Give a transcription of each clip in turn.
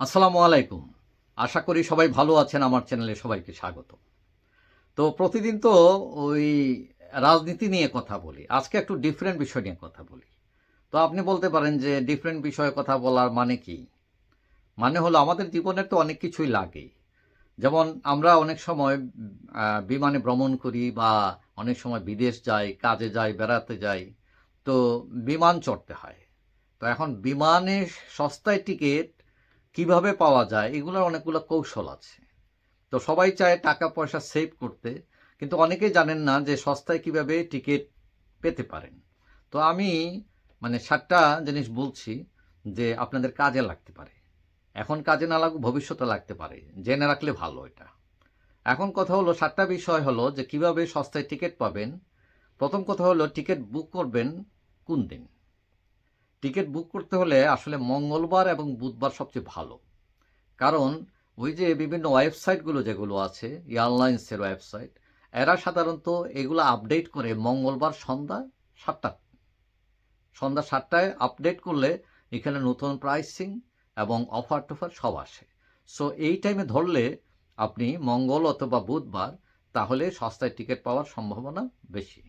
আসসালামু আলাইকুম। আশা করি সবাই ভালো আছেন, আমার চ্যানেলে সবাইকে স্বাগত। তো প্রতিদিন তো ওই রাজনীতি নিয়ে কথা বলি, আজকে একটু ডিফারেন্ট বিষয় নিয়ে কথা বলি। তো আপনি বলতে পারেন যে ডিফারেন্ট বিষয়ে কথা বলার মানে কি? মানে হলো আমাদের জীবনের তো অনেক কিছুই লাগে। যেমন আমরা অনেক সময় বিমানে ভ্রমণ করি বা অনেক সময় বিদেশ যাই, কাজে যাই, বেড়াতে যাই, তো বিমান চড়তে হয়। তো এখন বিমানে সস্তায় টিকিট কীভাবে পাওয়া যায়, এগুলোর অনেকগুলো কৌশল আছে। তো সবাই চায় টাকা পয়সা সেভ করতে, কিন্তু অনেকেই জানেন না যে সস্তায় কীভাবে টিকিট পেতে পারেন। তো আমি মানে সাতটা জিনিস বলছি যে আপনাদের কাজে লাগতে পারে। এখন কাজে না লাগুক, ভবিষ্যতে লাগতে পারে। জেনে রাখলে ভালো এটা। এখন কথা হলো, সাতটা বিষয় হলো যে কীভাবে সস্তায় টিকিট পাবেন। প্রথম কথা হলো টিকিট বুক করবেন কোন দিন? টিকিট বুক করতে হলে আসলে মঙ্গলবার এবং বুধবার সবচেয়ে ভালো। কারণ ওই যে বিভিন্ন ওয়েবসাইটগুলো যেগুলো আছে, এয়ারলাইন্সের ওয়েবসাইট, এরা সাধারণত এগুলো আপডেট করে মঙ্গলবার সন্ধ্যা সাতটা, সন্ধ্যা সাতটায় আপডেট করলে এখানে নতুন প্রাইসিং এবং অফার টফার সব আসে। সো এই টাইমে ধরলে আপনি মঙ্গল অথবা বুধবার, তাহলে সস্তায় টিকিট পাওয়ার সম্ভাবনা বেশি।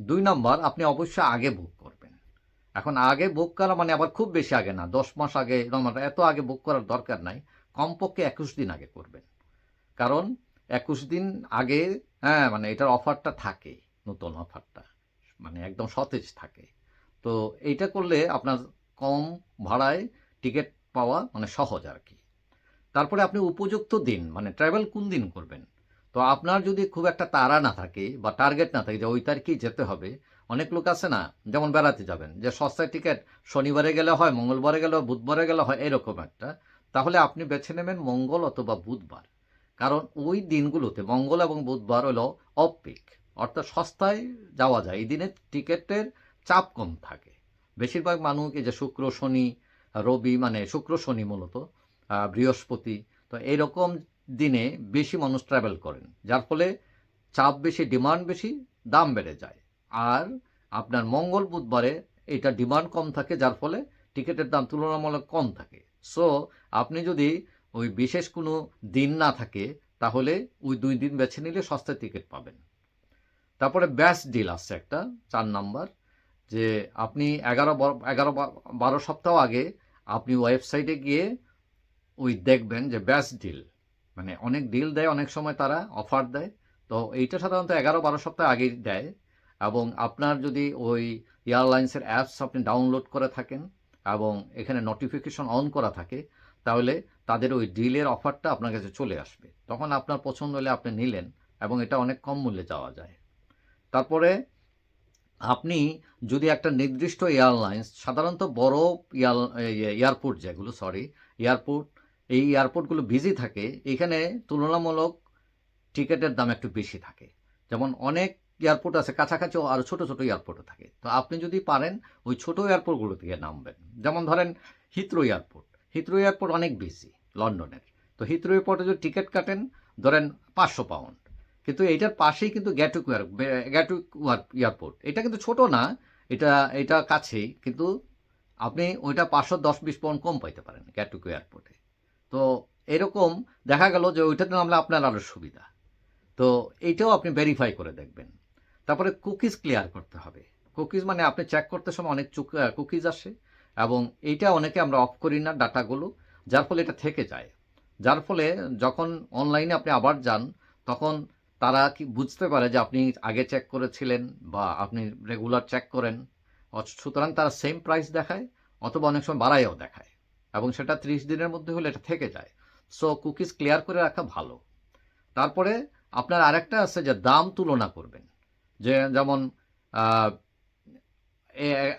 দুই নম্বর, আপনি অবশ্যই আগে বুক করবেন এখন আগে বুক করা মানে আবার খুব বেশি আগে না, দশ মাস আগে এত আগে বুক করার দরকার নাই, কমপক্ষে একুশ দিন আগে করবেন। কারণ একুশ দিন আগে হ্যাঁ মানে এটার অফারটা থাকে, নতুন অফারটা মানে একদম সতেজ থাকে। তো এইটা করলে আপনার কম ভাড়ায় টিকিট পাওয়া মানে সহজ আর কি। তারপরে আপনি উপযুক্ত দিন মানে ট্রাভেল কোন দিন করবেন? তো আপনার যদি খুব একটা তাড়া না থাকে বা টার্গেট না থাকে যে ওই তারিখেই যেতে হবে অনেক লোক আছে না, যেমন বেড়াতে যাবেন, যে সস্তায় টিকিট শনিবারে গেলে হয়, মঙ্গলবারে গেলে বুধবারে গেলে হয়, এরকম একটা। তাহলে আপনি বেছে নেবেন মঙ্গল অথবা বুধবার। কারণ ওই দিনগুলোতে মঙ্গল এবং বুধবার হলো অফ পিক অর্থাৎ সস্তায় যাওয়া যায়। এই দিনে টিকিটের চাপ কম থাকে। বেশিরভাগ মানুষ এই যে শুক্র, শনি, রবি মানে শুক্র, শনি মূলত বৃহস্পতি, তো এইরকম দিনে বেশি মানুষ ট্রাভেল করেন। যার ফলে চাপ বেশি ডিমান্ড বেশি, দাম বেড়ে যায়। আর আপনার মঙ্গল বুধবারে এটা ডিমান্ড কম থাকে, যার ফলে টিকিটের দাম তুলনামূলক কম থাকে। সো আপনি যদি ওই বিশেষ কোনো দিন না থাকে, তাহলে ওই দুই দিন বেছে নিলে সস্তায় টিকিট পাবেন। তারপরে ব্যাস ডিল আসছে একটা, চার নাম্বার, যে আপনি এগারো এগারো বারো সপ্তাহ আগে আপনি ওয়েবসাইটে গিয়ে ওই দেখবেন যে ব্যাস ডিল মানে অনেক ডিল দেয়, অনেক সময় তারা অফার দেয়। তো এইটা সাধারণত এগারো বারো সপ্তাহ আগেই দেয়। এবং আপনার যদি ওই এয়ারলাইন্সের অ্যাপস আপনি ডাউনলোড করে থাকেন এবং এখানে নোটিফিকেশন অন করা থাকে, তাহলে তাদের ওই ডিলের অফারটা আপনার কাছে চলে আসবে। তখন আপনার পছন্দ হলে আপনি নিলেন এবং এটা অনেক কম মূল্যে যাওয়া যায়। তারপরে আপনি যদি একটা নির্দিষ্ট এয়ারলাইন্স, সাধারণত বড় এয়ার- এয়ারপোর্ট যেগুলো সরি এয়ারপোর্ট, এই এয়ারপোর্টগুলো বিজি থাকে, এখানে তুলনামূলক টিকিটের দাম একটু বেশি থাকে। যেমন অনেক এয়ারপোর্ট আছে কাছাকাছি আরও ছোটো ছোটো এয়ারপোর্টও থাকে। তো আপনি যদি পারেন, ওই ছোটো এয়ারপোর্টগুলো থেকে নামবেন। যেমন ধরেন হিথ্রো এয়ারপোর্ট হিথ্রো এয়ারপোর্ট অনেক বেশি, লন্ডনের। তো হিথ্রো এয়ারপোর্টে যদি টিকিট কাটেন, ধরেন পাঁচশো পাউন্ড। কিন্তু এইটার পাশেই কিন্তু গ্যাটুক গ্যাটুক এয়ারপোর্ট এটা কিন্তু ছোট না, এটা এটা কাছেই, কিন্তু আপনি ওইটা পাঁচশো, দশ, বিশ পাউন্ড কম পাইতে পারেন গ্যাটুক এয়ারপোর্টে তো এরকম দেখা গেল যে ওইটাতে নামলে আপনার আরও সুবিধা। তো এইটাও আপনি ভেরিফাই করে দেখবেন। তারপরে কুকিজ ক্লিয়ার করতে হবে। কুকিজ মানে আপনি চেক করতে সময় অনেক কুকিজ আসে এবং এইটা অনেকে আমরা অফ করি না ডাটাগুলো, যার ফলে এটা থেকে যায়। যার ফলে যখন অনলাইনে আপনি আবার যান, তখন তারা কি বুঝতে পারে যে আপনি আগে চেক করেছিলেন বা আপনি রেগুলার চেক করেন। সুতরাং তারা সেম প্রাইস দেখায় অথবা অনেক সময় বাড়াইও দেখায় এবং সেটা ত্রিশ দিনের মধ্যে হলে এটা থেকে যায়। সো কুকিজ ক্লিয়ার করে রাখা ভালো। তারপরে আপনার আরেকটা আছে যে দাম তুলনা করবেন। যে যেমন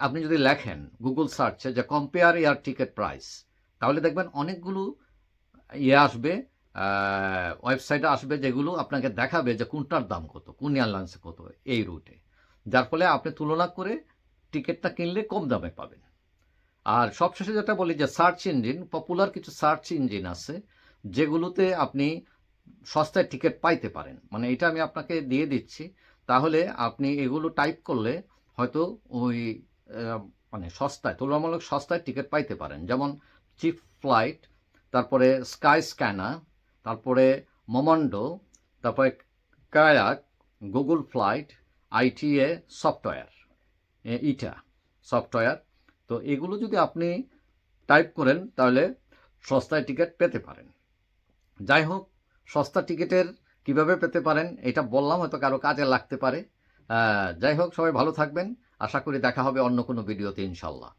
আপনি যদি লেখেন গুগল সার্চে যে কম্পেয়ার ইয়ার টিকিট প্রাইস তাহলে দেখবেন অনেকগুলো ইয়ে আসবে ওয়েবসাইটে আসবে যেগুলো আপনাকে দেখাবে যে কোনটার দাম কত, কোন এয়ারলাইন্সে কত, এই রুটে যার ফলে আপনি তুলনা করে টিকিটটা কিনলে কম দামে পাবেন। আর সবশেষে যেটা বলি যে সার্চ ইঞ্জিন পপুলার কিছু সার্চ ইঞ্জিন আছে, যেগুলোতে আপনি সস্তায় টিকিট পাইতে পারেন। মানে এটা আমি আপনাকে দিয়ে দিচ্ছি। তাহলে আপনি এগুলো টাইপ করলে হয়তো ওই মানে সস্তায়, তুলনামূলক সস্তায় টিকিট পাইতে পারেন। যেমন চিপ ফ্লাইট তারপরে স্কাই স্ক্যানার তারপরে মোমান্ডো তারপরে Kayak Google flight ITA software ITA software তো এগুলো যদি আপনি টাইপ করেন তাহলে সস্তায় টিকিট পেতে পারেন। যাই হোক, সস্তা টিকিটের কীভাবে পেতে পারেন, এটা বললাম, হয়তো কারও কাজে লাগতে পারে। যাই হোক, সবাই ভালো থাকবেন। আশা করি দেখা হবে অন্য কোনো ভিডিওতে ইনশাল্লাহ